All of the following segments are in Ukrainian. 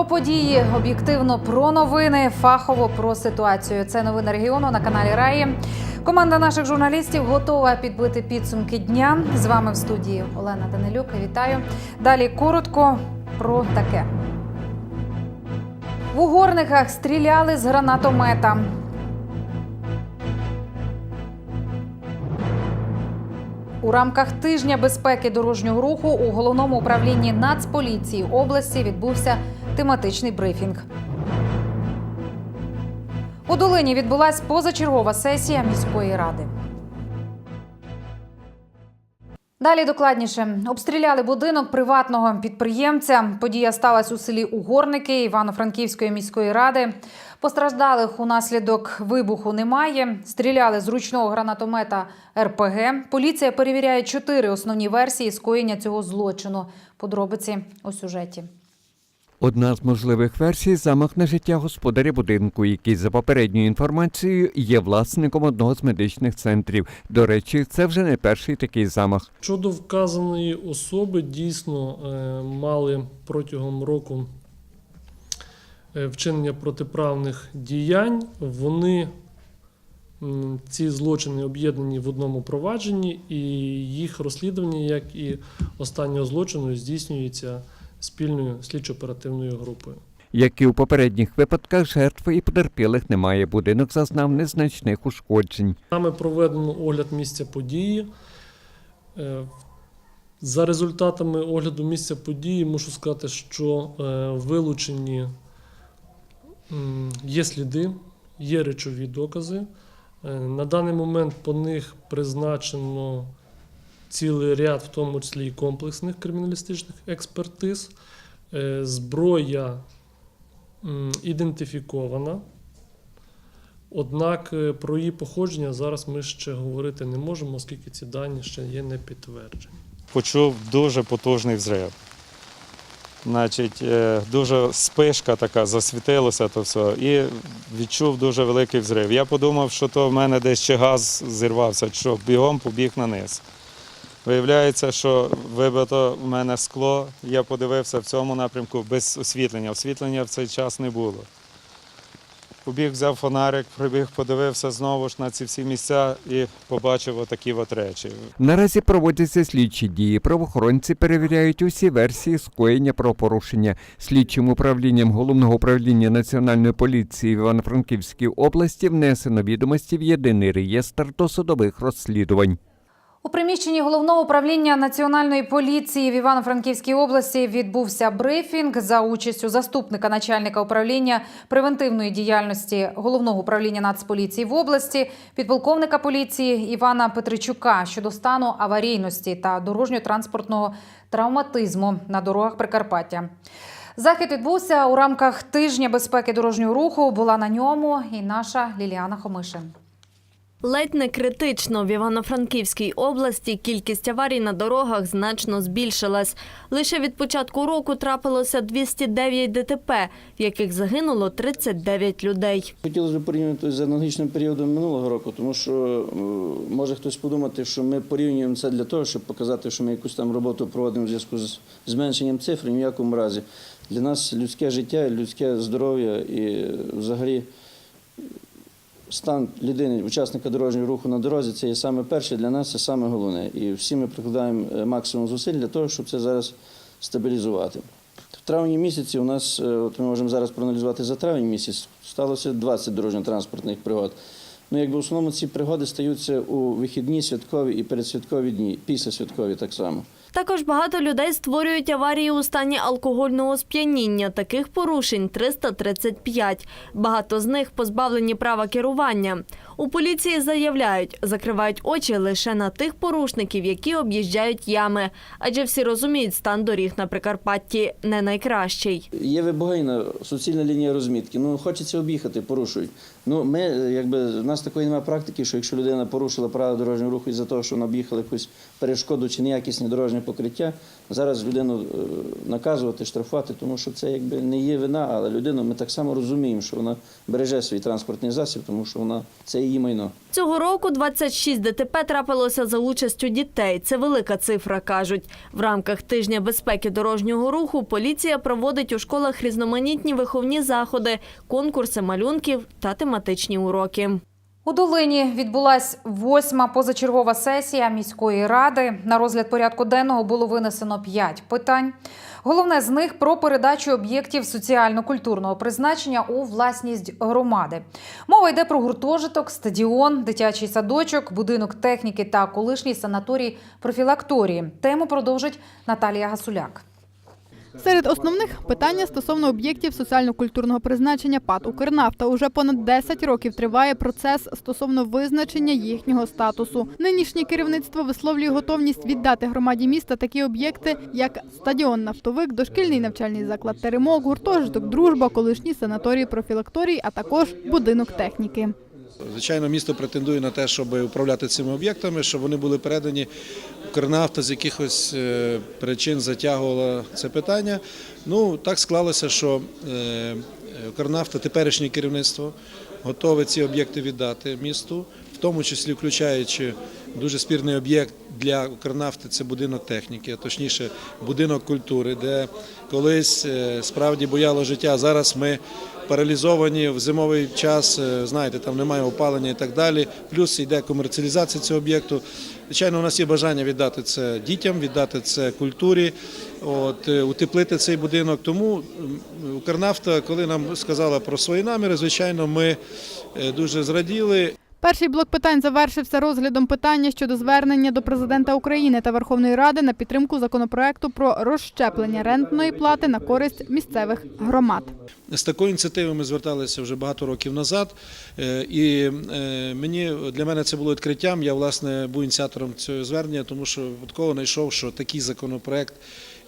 Про події, об'єктивно про новини, фахово про ситуацію. Це новини регіону на каналі Раї. Команда наших журналістів готова підбити підсумки дня. З вами в студії Олена Данилюк. Вітаю. Далі коротко про таке. В угорниках стріляли з гранатомета. У рамках тижня безпеки дорожнього руху у головному управлінні Нацполіції області відбувся тематичний брифінг. У Долині відбулася позачергова сесія міської ради. Далі докладніше обстріляли будинок приватного підприємця. Подія сталася у селі Угорники Івано-Франківської міської ради. Постраждалих унаслідок вибуху немає. Стріляли з ручного гранатомета РПГ. Поліція перевіряє чотири основні версії скоєння цього злочину. Подробиці у сюжеті. Одна з можливих версій замах на життя господаря будинку, який за попередньою інформацією є власником одного з медичних центрів. До речі, це вже не перший такий замах. Щодо вказаної особи, дійсно е, мали протягом року е, вчинення протиправних діянь. Вони ці злочини об'єднані в одному провадженні, і їх розслідування, як і останнього злочину, здійснюється спільною слідчо-оперативною групою. Як і у попередніх випадках, жертви і потерпілих немає. Будинок зазнав незначних ушкоджень. Нами проведено огляд місця події. Е, За результатами огляду місця події можу сказати, що е, вилучені є сліди, є речові докази. Е, На даний момент по них призначено цілий ряд, в тому числі і комплексних криміналістичних експертиз. Е, Зброя ідентифікована. Однак е, про її походження зараз ми ще говорити не можемо, оскільки ці дані ще є не підтверджені. почув дуже потужний взрив. Значить, е, дуже спишка така, засвітилося то все, і відчув дуже великий взрив. Я подумав, що то в мене десь ще газ зірвався, що бігом побіг на низ. Виявляється, що вибито в мене скло, я подивився в цьому напрямку без освітлення. Освітлення в цей час не було. Побіг, взяв фонарик, прибіг, подивився знову ж на ці всі місця і побачив отакі от речі. Наразі проводяться слідчі дії. Правоохоронці перевіряють усі версії скоєння правопорушення. Слідчим управлінням головного управління національної поліції в Івано-Франківській області внесено відомості в єдиний реєстр досудових розслідувань. У приміщенні головного управління національної поліції в Івано-Франківській області відбувся брифінг за участю заступника начальника управління превентивної діяльності головного управління Нацполіції в області, підполковника поліції Івана Петричука щодо стану аварійності та дорожньо-транспортного травматизму на дорогах Прикарпаття. Захід відбувся у рамках тижня безпеки дорожнього руху. Була на ньому і наша Ліліана Хомишин. Ледь не критично в Івано-Франківській області кількість аварій на дорогах значно збільшилась. Лише від початку року трапилося 209 ДТП, в яких загинуло 39 людей. Хотілося б порівняти з аналогічним періодом минулого року, тому що е, може хтось подумати, що ми порівнюємо це для того, щоб показати, що ми якусь там роботу проводимо в зв'язку з зменшенням цифр. Ні в якому разі. Для нас людське життя, людське здоров'я і взагалі стан людини, учасника дорожнього руху на дорозі, це є саме перше для нас, це саме головне. І всі ми прикладаємо е, максимум зусиль для того, щоб це зараз стабілізувати. В травні місяці у нас, е, от ми можемо зараз проаналізувати за травень місяць, сталося 20 дорожньо-транспортних пригод. Ну, якби в основному ці пригоди стаються у вихідні, святкові і передсвяткові дні, післясвяткові так само. Також багато людей створюють аварії у стані алкогольного сп'яніння. Таких порушень 335. Багато з них позбавлені права керування. У поліції заявляють, закривають очі лише на тих порушників, які об'їжджають ями, адже всі розуміють, стан доріг на Прикарпатті не найкращий. Є вибогайна суцільна лінія розмітки. Ну, хочеться об'їхати, порушують. Ну, ми, е, якби, в нас такої немає практики, що якщо людина порушила правила дорожнього руху із-за того, що вона об'їхала якусь перешкоду чи неякісне дорожнє покриття. Зараз людину е, наказувати, штрафувати, тому що це якби не є вина, але людину ми так само розуміємо, що вона береже свій транспортний засіб, тому що вона це її майно. Цього року 26 ДТП трапилося за участю дітей. Це велика цифра, кажуть. В рамках тижня безпеки дорожнього руху поліція проводить у школах різноманітні виховні заходи, конкурси малюнків та тематичні уроки. У Долині відбулась восьма позачергова сесія міської ради. На розгляд порядку денного було винесено п'ять питань. Головне з них про передачу об'єктів соціально-культурного призначення у власність громади. Мова йде про гуртожиток, стадіон, дитячий садочок, будинок техніки та колишній санаторій профілакторії. Тему продовжить Наталія Гасуляк. Серед основних питання стосовно об'єктів соціально-культурного призначення ПАТ «Укрнафта». Уже понад 10 років триває процес стосовно визначення їхнього статусу. Нинішнє керівництво висловлює готовність віддати громаді міста такі об'єкти, як стадіон «Нафтовик», дошкільний навчальний заклад «Теремок», гуртожиток «Дружба», колишній санаторій профілакторій, а також будинок техніки. Звичайно, місто претендує на те, щоб управляти цими об'єктами, щоб вони були передані Укрнафта з якихось е, причин затягувала це питання. Ну так склалося, що е, Укрнафта, теперішнє керівництво, готове ці об'єкти віддати місту, в тому числі включаючи дуже спірний об'єкт для Укрнафти це будинок техніки, а точніше будинок культури, де колись е, справді бояло життя. Зараз ми паралізовані в зимовий час, е, знаєте, там немає опалення і так далі. Плюс йде комерціалізація цього об'єкту. Звичайно, у нас є бажання віддати це дітям, віддати це культурі, от, е, утеплити цей будинок. Тому Укрнафта, коли нам сказала про свої наміри, звичайно, ми е, дуже зраділи. Перший блок питань завершився розглядом питання щодо звернення до президента України та Верховної Ради на підтримку законопроекту про розщеплення рентної плати на користь місцевих громад. З такою ініціативою ми зверталися вже багато років назад, Е, і е, мені для мене це було відкриттям. Я власне був ініціатором цього звернення, тому що випадково знайшов, що такий законопроект,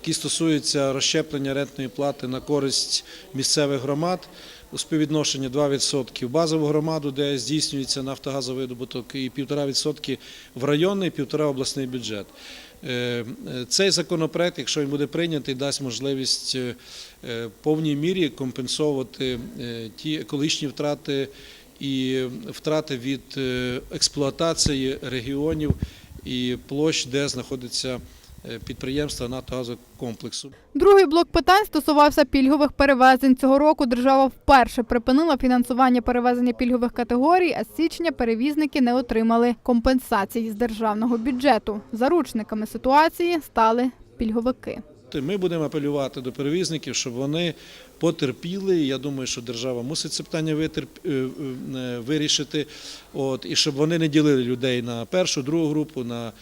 який стосується розщеплення рентної плати на користь місцевих громад. У співвідношенні 2% в базову громаду, де здійснюється нафтогазовидобуток, і 1,5% в районний, 1,5% обласний бюджет. Е, Цей законопроект, якщо він буде прийнятий, дасть можливість е, е, в повній мірі компенсовувати е, ті екологічні втрати і втрати від експлуатації регіонів і площ, де знаходиться підприємства нафтогазокомплексу. Другий блок питань стосувався пільгових перевезень. Цього року держава вперше припинила фінансування перевезення пільгових категорій, а з січня перевізники не отримали компенсації з державного бюджету. Заручниками ситуації стали пільговики. Ми будемо апелювати до перевізників, щоб вони потерпіли. Я думаю, що держава мусить це питання витерп... е, е, вирішити. От, і щоб вони не ділили людей на першу, другу групу, на е,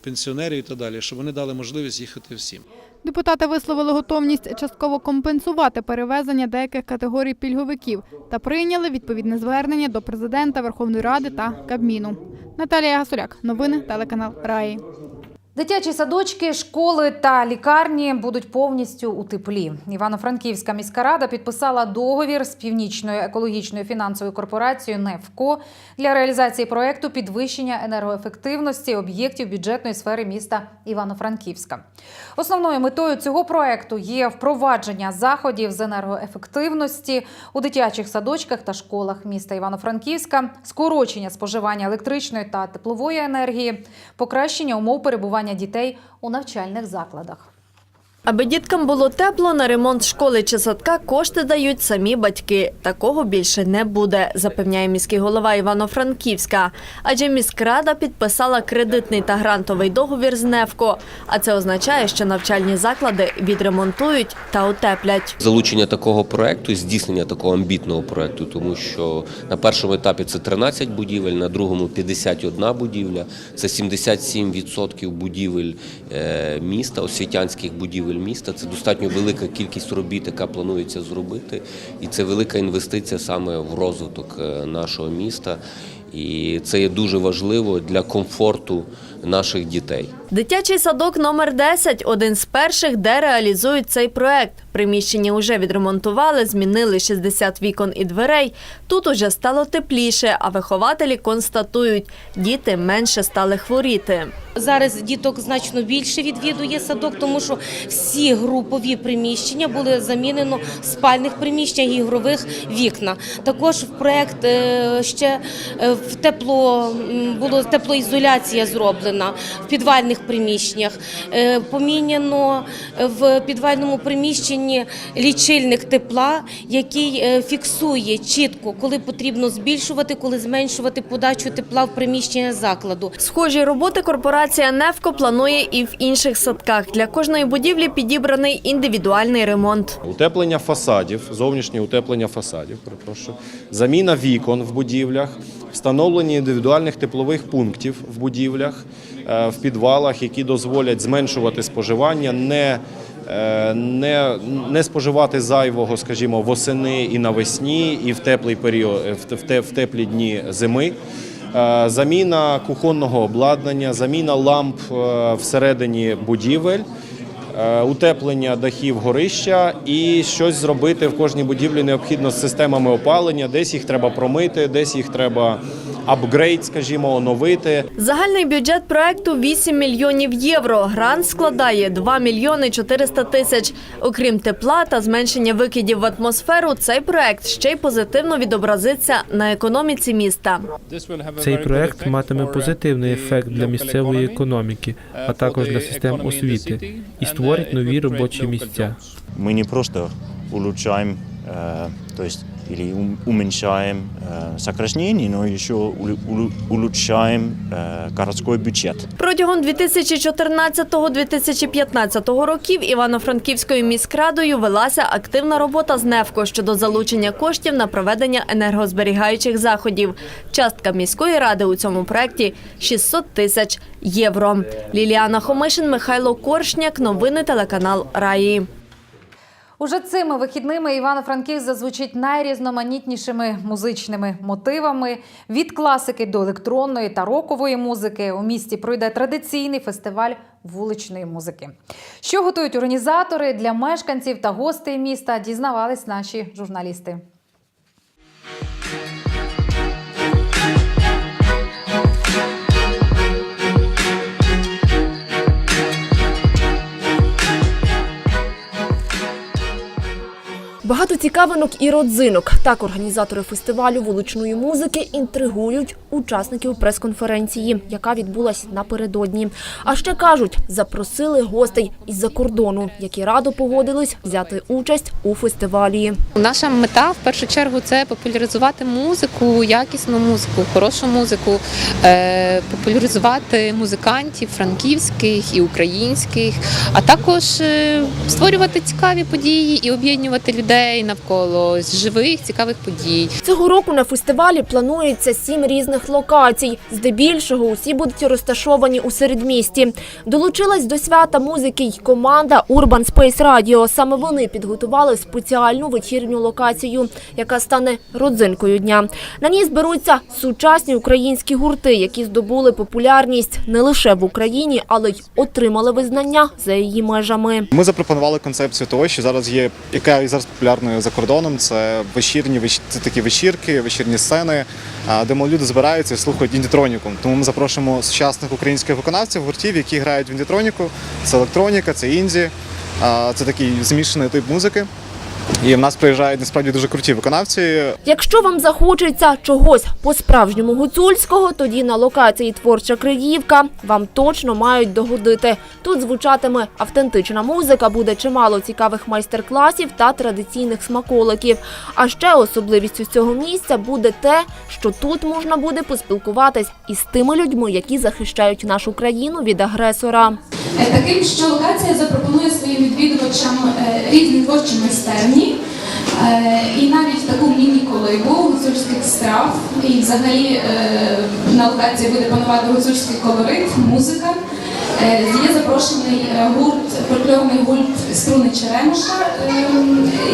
пенсіонерів і так далі, щоб вони дали можливість їхати всім. Депутати висловили готовність частково компенсувати перевезення деяких категорій пільговиків та прийняли відповідне звернення до президента Верховної Ради та Кабміну. Наталія Гасуляк, новини телеканал Раї. Дитячі садочки, школи та лікарні будуть повністю у теплі. Івано-Франківська міська рада підписала договір з північною екологічною фінансовою корпорацією НЕФКО для реалізації проекту підвищення енергоефективності об'єктів бюджетної сфери міста Івано-Франківська. Основною метою цього проекту є впровадження заходів з енергоефективності у дитячих садочках та школах міста Івано-Франківська, скорочення споживання електричної та теплової енергії, покращення умов перебування дітей у навчальних закладах. Аби діткам було тепло, на ремонт школи чи садка кошти дають самі батьки. Такого більше не буде, запевняє міський голова Івано-Франківська. Адже міськрада підписала кредитний та грантовий договір з НЕФКО. А це означає, що навчальні заклади відремонтують та утеплять. залучення такого проекту, здійснення такого амбітного проекту, тому що на першому етапі це 13 будівель, на другому 51 будівля, це 77% будівель е, міста, освітянських будівель міста. Це достатньо велика кількість робіт, яка планується зробити, і це велика інвестиція саме в розвиток е, нашого міста. І це є дуже важливо для комфорту наших дітей. Дитячий садок номер 10 – один з перших, де реалізують цей проект. Приміщення вже відремонтували, змінили 60 вікон і дверей. Тут уже стало тепліше, а вихователі констатують – діти менше стали хворіти. Зараз діток значно більше відвідує садок, тому що всі групові приміщення були замінено в спальних приміщеннях, ігрових вікна. Також в проект е, ще е, в тепло було теплоізоляція зроблена в підвальних приміщеннях. Е, Поміняно в підвальному приміщенні лічильник тепла, який е, фіксує чітко, коли потрібно збільшувати, коли зменшувати подачу тепла в приміщення закладу. Схожі роботи корпорація «Нефко» планує і в інших садках. Для кожної будівлі підібраний індивідуальний ремонт. Утеплення фасадів, зовнішнє утеплення фасадів, перепрошую, заміна вікон в будівлях, встановлення індивідуальних теплових пунктів в будівлях, е, в підвалах, які дозволять зменшувати споживання, не, е, не, не споживати зайвого, скажімо, восени і навесні, і в теплий період, в, теплі дні зими. Е, Заміна кухонного обладнання, заміна ламп е, всередині будівель, е, утеплення дахів горища і щось зробити в кожній будівлі необхідно з системами опалення. Десь їх треба промити, десь їх треба апгрейд, скажімо, оновити. Загальний бюджет проекту 8 мільйонів євро. Грант складає 2 мільйони 400 тисяч. Окрім тепла та зменшення викидів в атмосферу, цей проект ще й позитивно відобразиться на економіці міста. Цей проект матиме позитивний ефект для місцевої економіки, а також для систем освіти і створить нові робочі місця. мы не просто улучшаем, э, то есть или ум- уменьшаем э, сокращение, но еще улу- улу- улучшаем э, городской бюджет. Протягом 2014-2015 років Івано-Франківською міськрадою велася активна робота з НЕФКО щодо залучення коштів на проведення енергозберігаючих заходів. Частка міської ради у цьому проєкті – 600 тисяч євро. Ліліана Хомишин, Михайло Коршняк. Новини телеканал Раї. Уже цими вихідними Івано-Франківськ зазвучить найрізноманітнішими музичними мотивами від класики до електронної та рокової музики. У місті пройде традиційний фестиваль вуличної музики. Що готують організатори для мешканців та гостей міста, дізнавались наші журналісти. Багато цікавинок і родзинок. Так організатори фестивалю вуличної музики інтригують учасників прес-конференції, яка відбулась напередодні. А ще кажуть, запросили гостей із-за кордону, які радо погодились взяти участь у фестивалі. Наша мета в першу чергу це популяризувати музику, якісну музику, хорошу музику, е, популяризувати музикантів франківських і українських, а також е, створювати цікаві події і об'єднувати людей навколо живих цікавих подій. Цього року на фестивалі планується сім різних локацій. Здебільшого усі будуть розташовані у середмісті. Долучилась до свята музики й команда Urban Space Radio. Саме вони підготували спеціальну вечірню локацію, яка стане родзинкою дня. На ній зберуться сучасні українські гурти, які здобули популярність не лише в Україні, але й отримали визнання за її межами. Ми запропонували концепцію того, що зараз є, яка і зараз популярною за кордоном. Це вечірні це такі вечірки, вечірні сцени, де люди збираються і слухають індітроніку. Тому ми запрошуємо сучасних українських виконавців, гуртів, які грають в індітроніку. Це електроніка, це інді, це такий змішаний тип музики. І в нас приїжджають насправді дуже круті виконавці. Якщо вам захочеться чогось по-справжньому гуцульського, тоді на локації творча Криївка вам точно мають догодити. Тут звучатиме автентична музика, буде чимало цікавих майстер-класів та традиційних смаколиків. А ще особливістю цього місця буде те, що тут можна буде поспілкуватись із тими людьми, які захищають нашу країну від агресора. Таким, що локація запропонує своїм відвідувачам е, різні творчі майстерні е, і навіть таку міні-колибу гуцульських страв. І взагалі е, на локації буде панувати гуцульський колорит, музика. Е, Є запрошений е, гурт, фольклорний гурт струни Черемоша, е,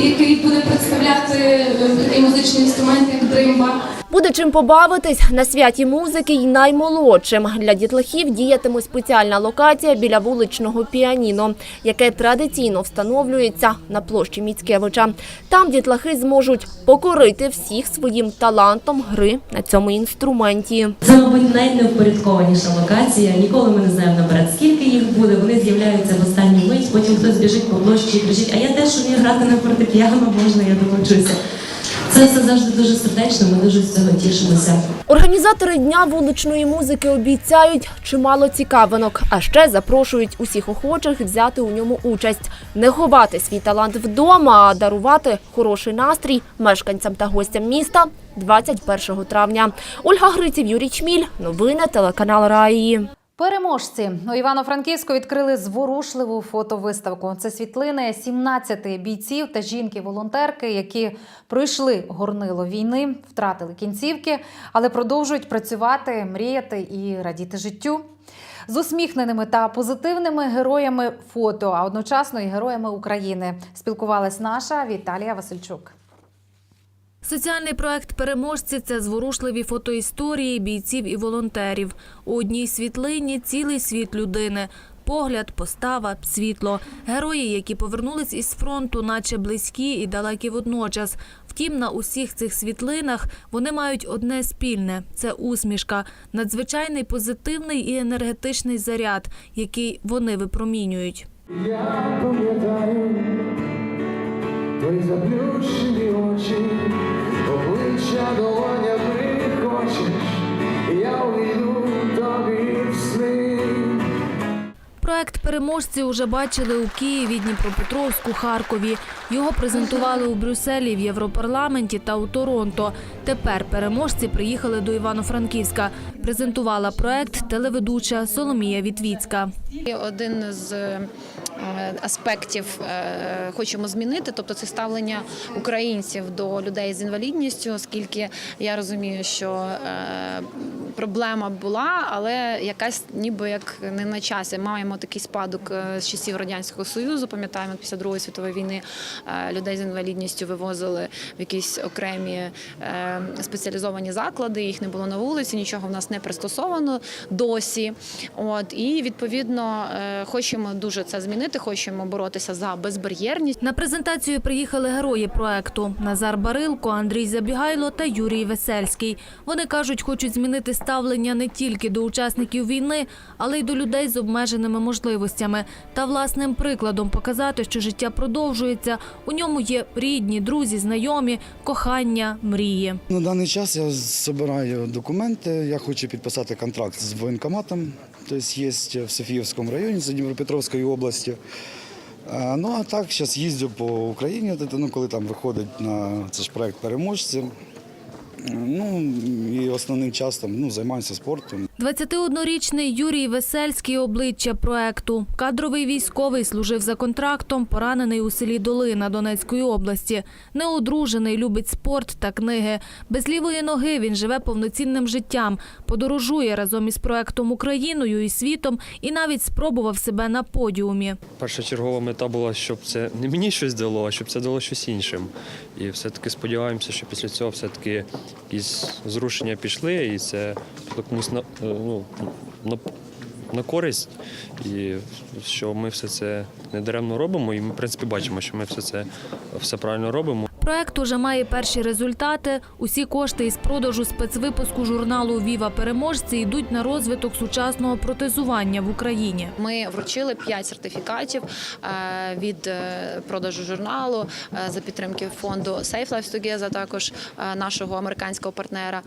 який буде представляти е, такий музичний інструмент, як дримба. Буде чим побавитись на святі музики й наймолодшим. Для дітлахів діятиме спеціальна локація біля вуличного піаніно, яке традиційно встановлюється на площі Міцкевича. Там дітлахи зможуть покорити всіх своїм талантом гри на цьому інструменті. Це, мабуть, найневпорядкованіша локація. Ніколи ми не знаємо наперед, скільки їх буде. Вони з'являються в останню мить. Потім хтось біжить по площі і кричить: А я теж вмію грати на фортепіано, можна, я долучуся. Це все завжди дуже сердечно. Ми дуже з цього тішимося. Організатори дня вуличної музики обіцяють чимало цікавинок, а ще запрошують усіх охочих взяти у ньому участь, не ховати свій талант вдома, а дарувати хороший настрій мешканцям та гостям міста 21 травня. Ольга Гриців, Юрій Чміль. Новини телеканал Раї. Переможці у Івано-Франківську відкрили зворушливу фотовиставку. Це світлини 17 бійців та жінки-волонтерки, які пройшли горнило війни, втратили кінцівки, але продовжують працювати, мріяти і радіти життю. З усміхненими та позитивними героями фото, а одночасно і героями України спілкувалась наша Віталія Васильчук. Соціальний проект Переможці це зворушливі фотоісторії бійців і волонтерів. У одній світлині цілий світ людини. Погляд, постава, світло. Герої, які повернулись із фронту, наче близькі і далекі водночас. Втім, на усіх цих світлинах вони мають одне спільне це усмішка, надзвичайний позитивний і енергетичний заряд, який вони випромінюють. Я пам'ятаю твої заплющені очі, обличчя долоня прихочеш, я увійду тобі в сни. Проект переможці уже бачили у Києві, Дніпропетровську, Харкові. Його презентували у Брюсселі, в Європарламенті та у Торонто. Тепер переможці приїхали до Івано-Франківська. Презентувала проект телеведуча Соломія Вітвіцька. Один з аспектів е, хочемо змінити, тобто це ставлення українців до людей з інвалідністю, оскільки я розумію, що е, проблема була, але якась ніби як не на часі. Маємо такий спадок е, з часів радянського союзу. Пам'ятаємо, після другої світової війни е, людей з інвалідністю вивозили в якісь окремі е, спеціалізовані заклади. Їх не було на вулиці, нічого в нас не пристосовано досі. От і відповідно хочемо дуже це змінити. Хочемо боротися за безбар'єрність. На презентацію приїхали герої проекту Назар Барилко, Андрій Забігайло та Юрій Весельський. Вони кажуть, хочуть змінити ставлення не тільки до учасників війни, але й до людей з обмеженими можливостями та власним прикладом показати, що життя продовжується. У ньому є рідні, друзі, знайомі, кохання, мрії. На даний час я збираю документи. Я хочу підписати контракт з воєнкоматом, тобто є в Софіївському районі з Дніпропетровської області. Ну а так, зараз їздю по Україні, ну, коли там виходить на це ж проект переможці. Ну і основним часом ну, займаюся спортом. 21-річний Юрій Весельський – обличчя проекту. Кадровий військовий служив за контрактом, поранений у селі Долина Донецької області. Неодружений, любить спорт та книги. Без лівої ноги він живе повноцінним життям, подорожує разом із проектом Україною і світом і навіть спробував себе на подіумі. Першочергова мета була, щоб це не мені щось дало, а щоб це дало щось іншим. І все-таки сподіваємося, що після цього все-таки якісь зрушення пішли, і це комусь на, е, ну, на, на користь, і що ми все це не даремно робимо, і ми, в принципі, бачимо, що ми все це все правильно робимо. Проект уже має перші результати. Усі кошти із продажу спецвипуску журналу Віва переможці йдуть на розвиток сучасного протезування в Україні. Ми вручили 5 сертифікатів е, від е, продажу журналу е, за підтримки фонду Safe Lives Together, також нашого американського партнера,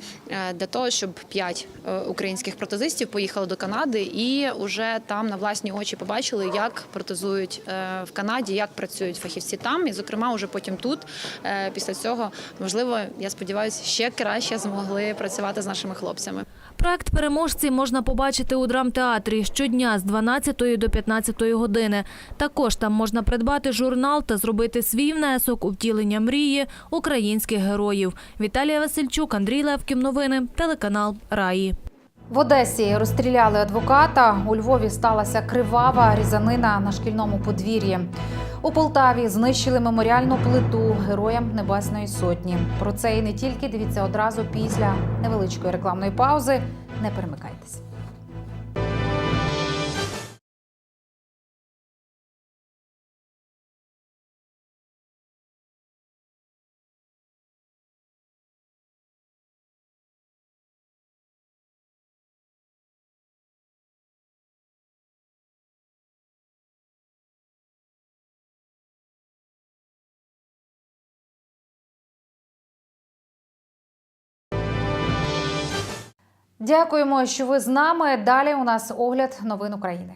для того, щоб 5 українських протезистів поїхали до Канади і вже там на власні очі побачили, як протезують в Канаді, як працюють фахівці там, і зокрема, вже потім тут. Е, Після цього можливо, я сподіваюся, ще краще змогли працювати з нашими хлопцями. Проект переможці можна побачити у драмтеатрі щодня з 12 до 15 години. Також там можна придбати журнал та зробити свій внесок у втілення мрії українських героїв. Віталія Васильчук, Андрій Левків. Новини, телеканал Раї. В Одесі розстріляли адвоката. У Львові сталася кривава різанина на шкільному подвір'ї. У Полтаві знищили меморіальну плиту героям Небесної Сотні. Про це і не тільки дивіться одразу після невеличкої рекламної паузи. Не перемикайтесь. Дякуємо, що ви з нами. Далі у нас огляд новин України.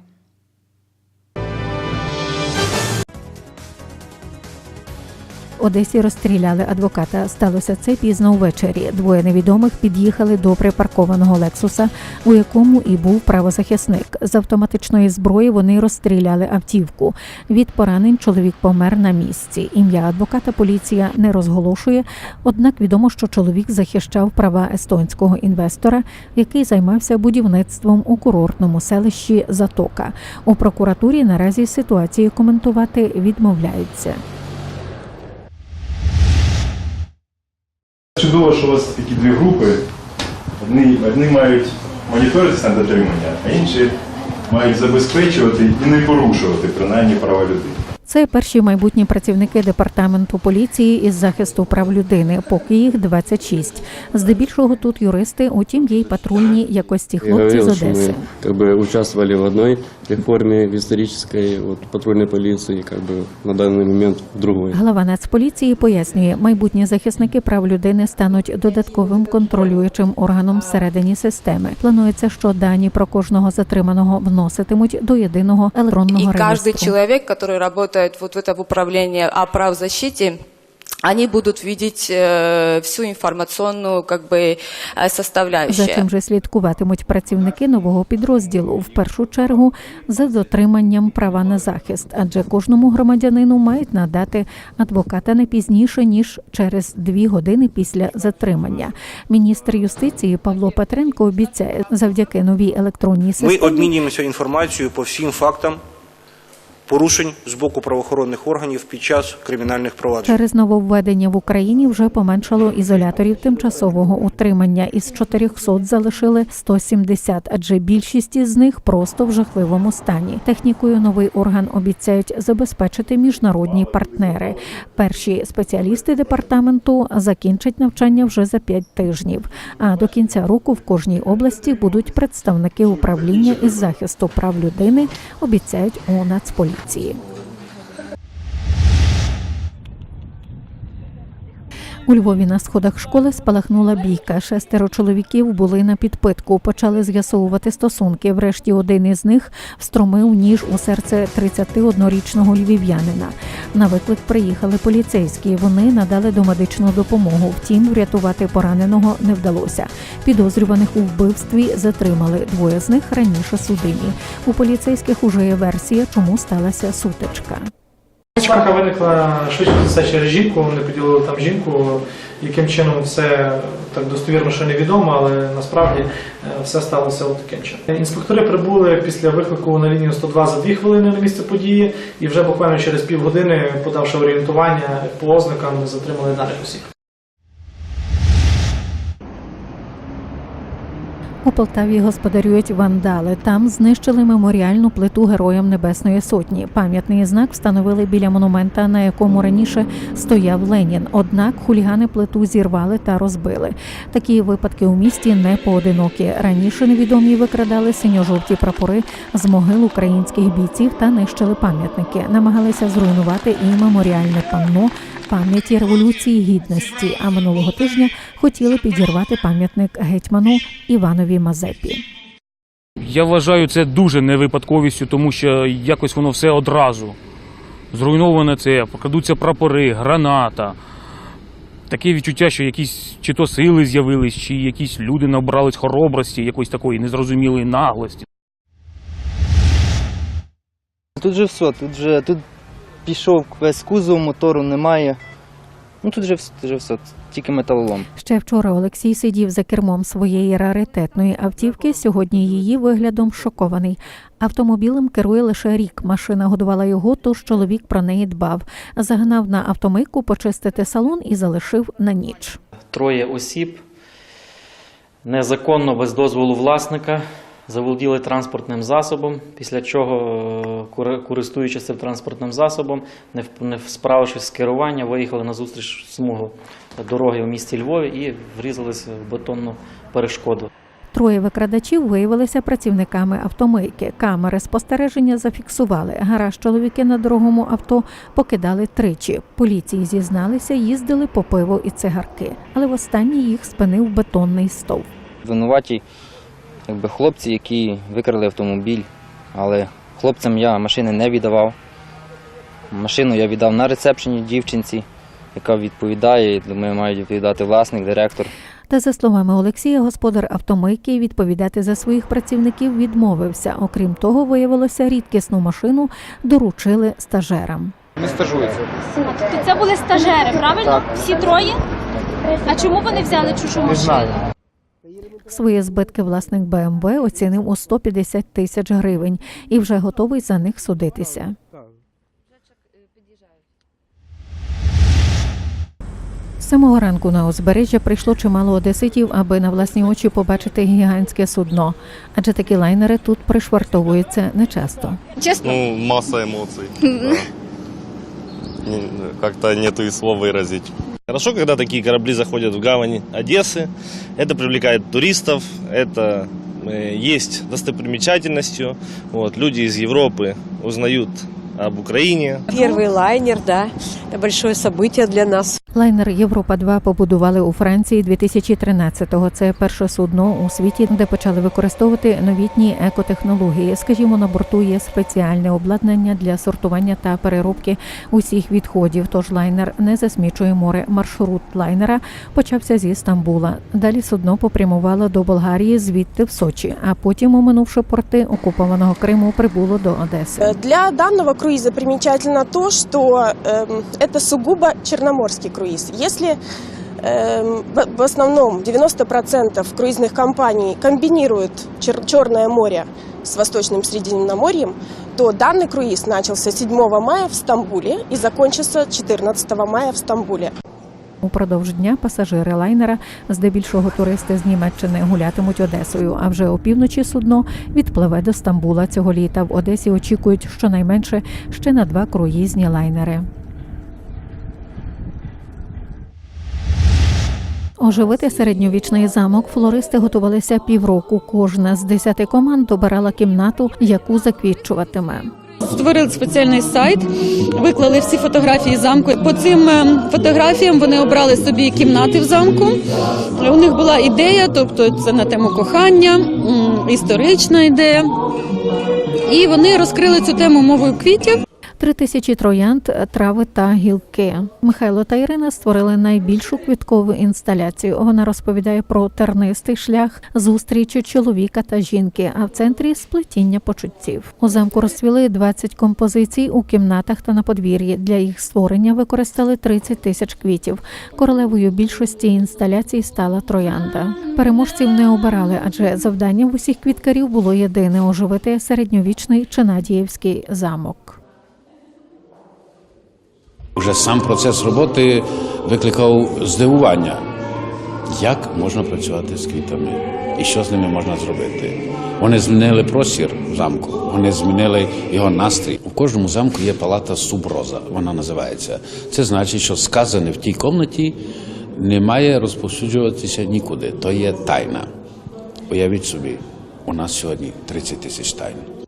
Одесі розстріляли адвоката. Сталося це пізно ввечері. Двоє невідомих під'їхали до припаркованого лексуса, у якому і був правозахисник. З автоматичної зброї вони розстріляли автівку. Від поранень чоловік помер на місці. Ім'я адвоката поліція не розголошує. Однак відомо, що чоловік захищав права естонського інвестора, який займався будівництвом у курортному селищі Затока. У прокуратурі наразі ситуацію коментувати відмовляються. Чудово, що у вас такі дві групи. Одні, одні мають моніторити стан дотримання, а інші мають забезпечувати і не порушувати принаймні права людини. Це перші майбутні працівники департаменту поліції із захисту прав людини, поки їх 26. Здебільшого тут юристи, утім є й патрульні якості хлопці з Одеси. мы как бы участвовали в одной реформе в исторической вот, патрульной полиции, как бы на данный момент в другой. Глава Нацполіції пояснює, майбутні захисники прав людини стануть додатковим контролюючим органом всередині системи. Планується, що дані про кожного затриманого вноситимуть до єдиного електронного И каждый реєстру. человек, который работает вот в этом управлении о правозащите, они будут видеть э, всю информационную как бы э, За составляющую. чим же слідкуватимуть працівники нового підрозділу в першу чергу за дотриманням права на захист, адже кожному громадянину мають надати адвоката не пізніше ніж через дві години після затримання. Міністр юстиції Павло Петренко обіцяє завдяки новій електронній Ми системі. обмінюємося інформацією по всім фактам порушень з боку правоохоронних органів під час кримінальних проваджень. Через нововведення в Україні вже поменшало ізоляторів тимчасового утримання. Із 400 залишили 170, адже більшість із них просто в жахливому стані. Технікою новий орган обіцяють забезпечити міжнародні партнери. Перші спеціалісти департаменту закінчать навчання вже за 5 тижнів. А до кінця року в кожній області будуть представники управління із захисту прав людини. Обіцяють у Нацполіції. У Львові на сходах школи спалахнула бійка. Шестеро чоловіків були на підпитку. Почали з'ясовувати стосунки. Врешті один із них встромив ніж у серце 31-річного львів'янина. На виклик приїхали поліцейські. Вони надали домедичну допомогу. Втім, врятувати пораненого не вдалося. Підозрюваних у вбивстві затримали. Двоє з них раніше судимі. У поліцейських уже є версія, чому сталася сутичка. Сварка виникла швидше за все через жінку, вони поділили там жінку. Яким чином все так достовірно, що невідомо, але насправді е, все сталося от таким чином. Інспектори прибули після виклику на лінію 102 за 2 хвилини на місце події, і вже буквально через півгодини, подавши орієнтування по ознакам, затримали даних осіб. У Полтаві господарюють вандали. Там знищили меморіальну плиту Героям Небесної Сотні. Пам'ятний знак встановили біля монумента, на якому раніше стояв Ленін. Однак хулігани плиту зірвали та розбили. Такі випадки у місті не поодинокі. Раніше невідомі викрадали синьо-жовті прапори з могил українських бійців та нищили пам'ятники. Намагалися зруйнувати і меморіальне панно пам'яті революції гідності. А минулого тижня хотіли підірвати пам'ятник гетьману Іванові Мазепі. Я вважаю це дуже невипадковістю, тому що якось воно все одразу. Зруйноване це, покрадуться прапори, граната. Таке відчуття, що якісь чи то сили з'явились, чи якісь люди набрались хоробрості, якоїсь такої незрозумілої наглості. Тут же все, тут же тут пішов весь кузов, мотору немає. Ну тут же, вс- вже все, тільки металолом. Ще вчора Олексій сидів за кермом своєї раритетної автівки. Сьогодні її виглядом шокований. Автомобілем керує лише рік. Машина годувала його, тож чоловік про неї дбав. Загнав на автомийку почистити салон і залишив на ніч. Троє осіб незаконно без дозволу власника заволоділи транспортним засобом, після чого, е, користуючись цим транспортним засобом, не справившись з керування, виїхали на зустріч смугу дороги в місті Львові і врізалися в бетонну перешкоду. Троє викрадачів виявилися працівниками автомийки. Камери спостереження зафіксували. Гараж чоловіки на дорогому авто покидали тричі. Поліції зізналися, їздили по пиво і цигарки. Але востаннє їх спинив бетонний стовп. Винуваті якби, хлопці, які викрали автомобіль, але хлопцям я машини не віддавав. Машину я віддав на рецепшені дівчинці, яка відповідає, і думаю, мають відповідати власник, директор. Та за словами Олексія, господар автомийки відповідати за своїх працівників відмовився. Окрім того, виявилося, рідкісну машину доручили стажерам. Не стажуються. Тобто це були стажери, правильно? Так. Всі троє? А чому вони взяли чужу машину? Свої збитки власник БМВ оцінив у 150 тисяч гривень і вже готовий за них судитися. Самого ранку на узбережжя прийшло чимало одеситів, аби на власні очі побачити гігантське судно. Адже такі лайнери тут пришвартовуються нечасто. Чесно? Ну, масса эмоций. да. Не- Как-то нету и слов выразить. Хорошо, когда такие корабли заходят в гавань Одессы. Это привлекает туристов, это э, есть достопримечательностью. Вот, люди из Европы узнают об Украине. Первый лайнер, да, это большое событие для нас. Лайнер Європа 2 побудували у Франції 2013-го. Це перше судно у світі, де почали використовувати новітні екотехнології. Скажімо, на борту є спеціальне обладнання для сортування та переробки усіх відходів. Тож лайнер не засмічує море. Маршрут лайнера почався зі Стамбула. Далі судно попрямувало до Болгарії, звідти в Сочі. А потім, оминувши порти окупованого Криму, прибуло до Одеси. Э, Для данного круиза примечательно то, что эм, это сугубо черноморский круиз. Если эм, в, в основном 90% круизных компаний комбинируют Чер- Черное море с Восточным Средиземноморьем, то данный круиз начался 7 мая в Стамбуле и закончится 14 мая в Стамбуле. Упродовж дня пасажири лайнера, здебільшого туристи з Німеччини, гулятимуть Одесою. А вже опівночі судно відпливе до Стамбула. Цього літа в Одесі очікують щонайменше ще на два круїзні лайнери. Оживити середньовічний замок флористи готувалися півроку. Кожна з десяти команд обирала кімнату, яку заквітчуватиме. Створили спеціальний сайт, виклали всі фотографії замку. По цим е, фотографіям вони обрали собі кімнати в замку. У них була ідея, тобто це на тему кохання, історична ідея. І вони розкрили цю тему мовою квітів. Три тисячі троянд, трави та гілки. Михайло та Ірина створили найбільшу квіткову інсталяцію. Вона розповідає про тернистий шлях зустрічі чоловіка та жінки, а в центрі сплетіння почуттів. У замку розцвіли 20 композицій у кімнатах та на подвір'ї. Для їх створення використали 30 тисяч квітів. Королевою більшості інсталяцій стала троянда. Переможців не обирали, адже завданням усіх квіткарів було єдине оживити середньовічний Чинадіївський замок. Вже сам процес роботи викликав здивування, як можна працювати з квітами і що з ними можна зробити. Вони змінили простір замку, вони змінили його настрій. У кожному замку є палата суброза, вона називається. Це значить, що сказане в тій кімнаті не має розповсюджуватися нікуди. То є тайна. Уявіть собі, у нас сьогодні 30 тисяч тайн.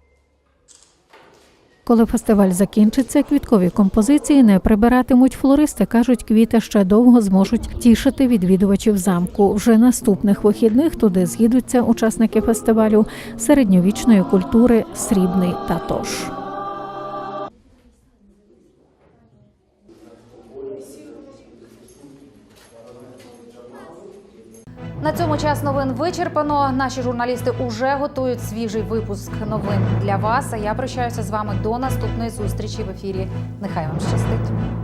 Коли фестиваль закінчиться, квіткові композиції не прибиратимуть. Флористи кажуть, квіти ще довго зможуть тішити відвідувачів замку. Вже наступних вихідних туди з'їдуться учасники фестивалю середньовічної культури Срібний Татош. На цьому час новин вичерпано. Наші журналісти уже готують свіжий випуск новин для вас. А я прощаюся з вами до наступної зустрічі в ефірі. Нехай вам щастить.